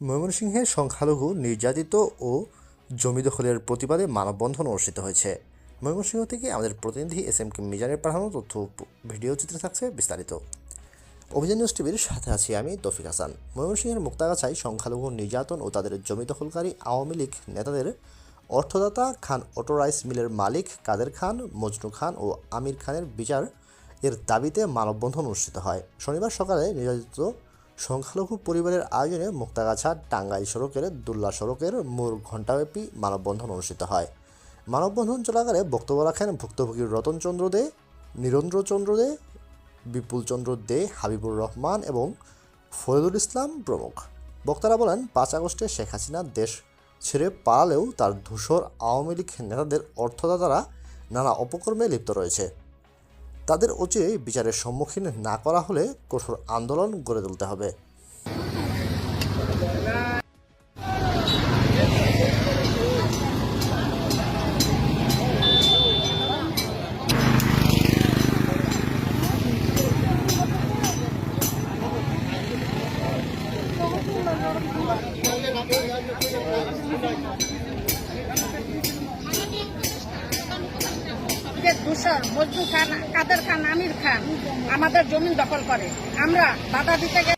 ময়মনসিংহে সংখ্যালঘু, নির্যাতিত ও জমি দখলের প্রতিবাদে মানববন্ধন অনুষ্ঠিত হয়েছে। ময়মনসিংহ থেকে আমাদের প্রতিনিধি এস এম কে মিজানের পাঠানো তথ্য, ভিডিও চিত্রে থাকছে বিস্তারিত। অভিযান নিউজ টিভির সাথে আছি আমি তৌফিক হাসান। ময়মনসিংহের মুক্তাগাছায় সংখ্যালঘু, নির্যাতন ও তাদের জমি দখলকারী আওয়ামী লীগ নেতাদের অর্থদাতা খান অটো রাইস মিলের মালিক কাদের খান, মজনু খান ও আমির খানের বিচার এর দাবিতে মানববন্ধন অনুষ্ঠিত হয়। শনিবার সকালে নির্যাতিত সংখ্যালঘু পরিবারের আয়োজনে মুক্তাগাছা, টাঙ্গাইল সড়কের দুল্লা সড়কের মোড় ঘণ্টাব্যাপী মানববন্ধন অনুষ্ঠিত হয়। মানববন্ধন চলাকালে বক্তব্য রাখেন ভুক্তভোগী রতনচন্দ্র দে নীরেন্দ্রচন্দ্র দে বিপুলচন্দ্র দে, হাবিবুর রহমান এবং ফরিদুল ইসলাম প্রমুখ। বক্তারা বলেন, পাঁচ আগস্টে শেখ হাসিনা দেশ ছেড়ে পালালেও তার ধূসর আওয়ামী লীগ নেতাদের অর্থদাতারা নানা অপকর্মে লিপ্ত রয়েছে। তাদের অচিরেই বিচারের সম্মুখীন না করা হলে কঠোর আন্দোলন গড়ে তুলতে হবে। যে দূষণ মজনু খান, কাদের খান, আমির খান, আমাদের জমি দখল করে। আমরা বাধা দিতে গেলে